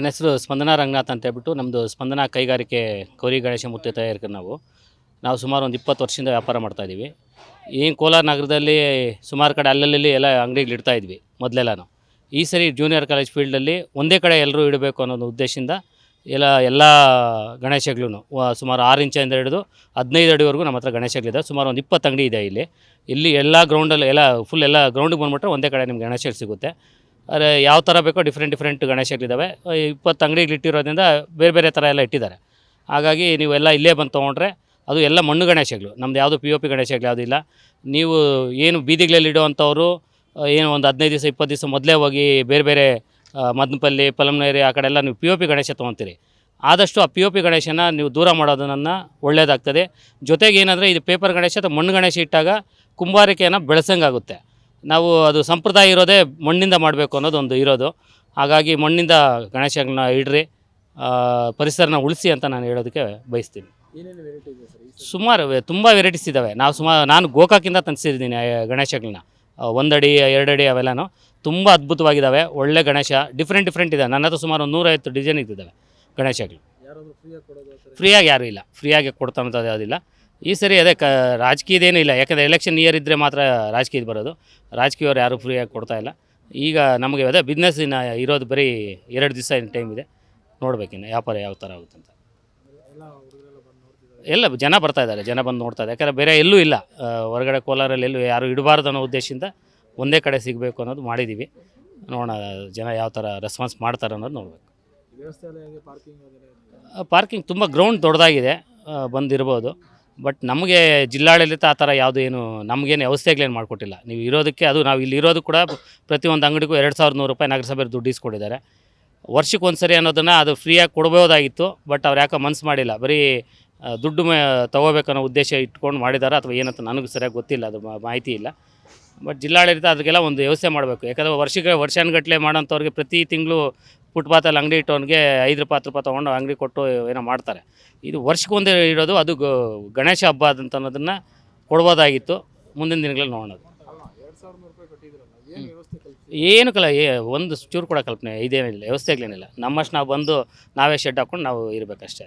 ನನ್ನ ಹೆಸರು ಸ್ಪಂದನಾ ರಂಗನಾಥ್ ಅಂತ ಹೇಳ್ಬಿಟ್ಟು ನಮ್ಮದು ಸ್ಪಂದನಾ ಕೈಗಾರಿಕೆ ಗೌರಿ ಗಣೇಶ ಮೂರ್ತಿ ತಯಾರಿಕೆ ನಾವು. ನಾವು ಸುಮಾರು ಒಂದು ಇಪ್ಪತ್ತು ವರ್ಷದಿಂದ ವ್ಯಾಪಾರ ಮಾಡ್ತಾಯಿದ್ದೀವಿ ಏನು ಕೋಲಾರ ನಗರದಲ್ಲಿ ಸುಮಾರು ಕಡೆ ಅಲ್ಲಲ್ಲಿ ಎಲ್ಲ ಅಂಗಡಿಗಳು ಇಡ್ತಾ ಇದ್ವಿ ಮೊದಲೆಲ್ಲನೂ. ಈ ಸರಿ ಜೂನಿಯರ್ ಕಾಲೇಜ್ ಫೀಲ್ಡಲ್ಲಿ ಒಂದೇ ಕಡೆ ಎಲ್ಲರೂ ಇಡಬೇಕು ಅನ್ನೋದು ಉದ್ದೇಶದಿಂದ ಎಲ್ಲ ಎಲ್ಲ ಗಣೇಶಗಳೂ ಸುಮಾರು ಆರು ಇಂಚಿಂದ ಹಿಡಿದು ಹದಿನೈದು ಅಡಿವರೆಗೂ ನಮ್ಮ ಹತ್ರ ಗಣೇಶಗಳಿದೆ ಸುಮಾರು ಒಂದು ಇಪ್ಪತ್ತು ಅಂಗಡಿ ಇದೆ ಇಲ್ಲಿ. ಇಲ್ಲಿ ಎಲ್ಲ ಗ್ರೌಂಡಲ್ಲಿ ಎಲ್ಲ ಫುಲ್ ಎಲ್ಲ ಗ್ರೌಂಡಿಗೆ ಬಂದುಬಿಟ್ರೆ ಒಂದೇ ಕಡೆ ನಿಮ್ಗೆ ಗಣೇಶಗಳು ಸಿಗುತ್ತೆ. ಆದರೆ ಯಾವ ಥರ ಬೇಕೋ ಡಿಫ್ರೆಂಟ್ ಡಿಫ್ರೆಂಟ್ ಗಣೇಶಗಳಿದ್ದಾವೆ ಇಪ್ಪತ್ತು ಅಂಗಡಿಗಳು ಇಟ್ಟಿರೋದ್ರಿಂದ ಬೇರೆ ಬೇರೆ ಥರ ಎಲ್ಲ ಇಟ್ಟಿದ್ದಾರೆ. ಹಾಗಾಗಿ ನೀವೆಲ್ಲ ಇಲ್ಲೇ ಬಂದು ತೊಗೊಂಡ್ರೆ ಅದು ಎಲ್ಲ ಮಣ್ಣು ಗಣೇಶಗಳು. ನಮ್ದು ಯಾವುದು ಪಿ ಒ ಪಿ ಗಣೇಶಗಳು ಯಾವುದಿಲ್ಲ ನೀವು ಏನು ಬೀದಿಗಳಲ್ಲಿ ಇಡುವಂಥವ್ರು ಏನು ಒಂದು ಹದಿನೈದು ದಿವಸ, ಇಪ್ಪತ್ತು ದಿವಸ ಮೊದಲೇ ಹೋಗಿ ಬೇರೆ ಬೇರೆ ಮದನಪಲ್ಲಿ, ಪಲಮ್ನೇರಿ ಆ ಕಡೆ ಎಲ್ಲ ನೀವು ಪಿ ಒ ಪಿ ಗಣೇಶ ತೊಗೊತೀರಿ. ಆದಷ್ಟು ಆ ಪಿ ಒ ಪಿ ಗಣೇಶನ ನೀವು ದೂರ ಮಾಡೋದನ್ನು ಒಳ್ಳೆಯದಾಗ್ತದೆ ಜೊತೆಗೆ ಏನಂದರೆ ಇದು ಪೇಪರ್ ಗಣೇಶ ಅಥವಾ ಮಣ್ಣು ಗಣೇಶ ಇಟ್ಟಾಗ ಕುಂಬಾರಿಕೆಯನ್ನು ಬೆಳೆಸಂಗಾಗುತ್ತೆ. ನಾವು ಅದು ಸಂಪ್ರದಾಯ ಇರೋದೇ ಮಣ್ಣಿಂದ ಮಾಡಬೇಕು ಅನ್ನೋದು ಒಂದು ಇರೋದು. ಹಾಗಾಗಿ ಮಣ್ಣಿಂದ ಗಣೇಶನ ಇಡ್ರಿ ಪರಿಸರನ ಉಳಿಸಿ ಅಂತ ನಾನು ಹೇಳೋದಕ್ಕೆ ಬಯಸ್ತೀನಿ. ಸುಮಾರು ತುಂಬ ವೆರೈಟೀಸ್ ಇದ್ದಾವೆ ನಾವು ಸುಮಾರು ನಾನು ಗೋಕಾಕಿಂದ ತಂದಿಸಿದ್ದೀನಿ ಗಣೇಶಗಳನ್ನ ಒಂದಡಿ ಎರಡಡಿ ಅವೆಲ್ಲನೂ ತುಂಬ ಅದ್ಭುತವಾಗಿದ್ದಾವೆ ಒಳ್ಳೆ ಗಣೇಶ ಡಿಫ್ರೆಂಟ್ ಡಿಫ್ರೆಂಟ್ ಇದೆ. ನನ್ನ ಹತ್ರ ಸುಮಾರು ಒಂದು ನೂರೈವತ್ತು ಡಿಸೈನ್ ಇದ್ದಾವೆ ಗಣೇಶಗಳು ಫ್ರೀಯಾಗಿ ಯಾರೂ ಇಲ್ಲ. ಫ್ರೀಯಾಗಿ ಕೊಡ್ತಾನಂಥದ್ದು ಯಾವುದಿಲ್ಲ. ಈ ಸರಿ ಅದೇ ಕ ರಾಜಕೀಯದೇನೂ ಇಲ್ಲ. ಯಾಕಂದರೆ ಎಲೆಕ್ಷನ್ ಇಯರ್ ಇದ್ದರೆ ಮಾತ್ರ ರಾಜಕೀಯದ ಬರೋದು. ರಾಜಕೀಯವ್ರು ಯಾರೂ ಫ್ರೀಯಾಗಿ ಕೊಡ್ತಾ ಇಲ್ಲ. ಈಗ ನಮಗೆ ಅದೇ ಬಿಸ್ನೆಸ್ಸಿನ ಇರೋದು ಬರೀ ಎರಡು ದಿವಸ ಟೈಮ್ ಇದೆ. ನೋಡ್ಬೇಕಿನ್ನು ವ್ಯಾಪಾರ ಯಾವ ಥರ ಆಗುತ್ತೆ ಅಂತ. ಎಲ್ಲ ಜನ ಬರ್ತಾ ಇದ್ದಾರೆ. ಜನ ಬಂದು ನೋಡ್ತಾ ಇದ್ದಾರೆ. ಯಾಕಂದರೆ ಬೇರೆ ಎಲ್ಲೂ ಇಲ್ಲ. ಹೊರಗಡೆ ಕೋಲಾರಲ್ಲಿ ಎಲ್ಲೂ ಯಾರು ಇಡಬಾರ್ದು ಅನ್ನೋ ಉದ್ದೇಶದಿಂದ ಒಂದೇ ಕಡೆ ಸಿಗಬೇಕು ಅನ್ನೋದು ಮಾಡಿದ್ದೀವಿ ನೋಡೋಣ ಜನ ಯಾವ ಥರ ರೆಸ್ಪಾನ್ಸ್ ಮಾಡ್ತಾರೆ ಅನ್ನೋದು ನೋಡಬೇಕು. ಪಾರ್ಕಿಂಗ್? ತುಂಬ ಗ್ರೌಂಡ್ ದೊಡ್ಡದಾಗಿದೆ. ಬಂದಿರ್ಬೋದು. ಬಟ್ ನಮಗೆ ಜಿಲ್ಲಾಡಳಿತ ಆ ಥರ ಯಾವುದು ಏನು, ನಮಗೇನು ವ್ಯವಸ್ಥೆಗಳೇನು ಮಾಡಿಕೊಟ್ಟಿಲ್ಲ. ನೀವು ಇರೋದಕ್ಕೆ ಅದು, ನಾವು ಇಲ್ಲಿ ಇರೋದು ಕೂಡ ಪ್ರತಿಯೊಂದು ಅಂಗಡಿಗೂ ಎರಡು ಸಾವಿರದ ನೂರು ರೂಪಾಯಿ ನಗರಸಭೆ ದುಡ್ಡು ಇಸ್ಕೊಟ್ಟಿದ್ದಾರೆ ವರ್ಷಕ್ಕೆ ಒಂದು ಸರಿ ಅನ್ನೋದನ್ನು ಅದು ಫ್ರೀಯಾಗಿ ಕೊಡ್ಬೋದಾಗಿತ್ತು, ಬಟ್ ಅವ್ರು ಯಾಕೋ ಮನ್ಸು ಮಾಡಿಲ್ಲ. ಬರೀ ದುಡ್ಡು ಮೇ, ತೊಗೋಬೇಕನ್ನೋ ಉದ್ದೇಶ ಇಟ್ಕೊಂಡು ಮಾಡಿದ್ದಾರೆ ಅಥವಾ ಏನಂತ ನನಗೂ ಸರಿಯಾಗಿ ಗೊತ್ತಿಲ್ಲ, ಅದು ಮಾಹಿತಿ ಇಲ್ಲ. ಬಟ್ ಜಿಲ್ಲಾಡಳಿತ ಅದಕ್ಕೆಲ್ಲ ಒಂದು ವ್ಯವಸ್ಥೆ ಮಾಡಬೇಕು. ಯಾಕಂದರೆ ವರ್ಷಕ್ಕೆ ವರ್ಷಾನುಗಟ್ಟಲೆ ಮಾಡೋಂಥವ್ರಿಗೆ ಪ್ರತಿ ತಿಂಗಳು ಫುಟ್ಪಾತಲ್ಲಿ ಅಂಗಡಿ ಇಟ್ಟವನಿಗೆ ಐದು ರೂಪಾಯಿ, ಹತ್ತು ರೂಪಾಯಿ ತೊಗೊಂಡು ಅಂಗಡಿ ಕೊಟ್ಟು ಏನೋ ಮಾಡ್ತಾರೆ. ಇದು ವರ್ಷಕ್ಕೊಂದೇ ಇರೋದು ಅದು ಗಣೇಶ ಹಬ್ಬ ಅಂತ ಅನ್ನೋದನ್ನು ಕೊಡ್ಬೋದಾಗಿತ್ತು. ಮುಂದಿನ ದಿನಗಳಲ್ಲಿ ನೋಡೋಣ ಏನು ಕಲ ಒಂದು ಚೂರು ಕೂಡ ಕಲ್ಪನೆ, ಇದೇನಿಲ್ಲ ವ್ಯವಸ್ಥೆಗಳೇನಿಲ್ಲ ನಮ್ಮಷ್ಟು ನಾವು ಬಂದು ನಾವೇ ಶೆಡ್ ಹಾಕ್ಕೊಂಡು ನಾವು ಇರಬೇಕಷ್ಟೇ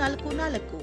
ನಾಲ್ಕು ನಾಲ್ಕು.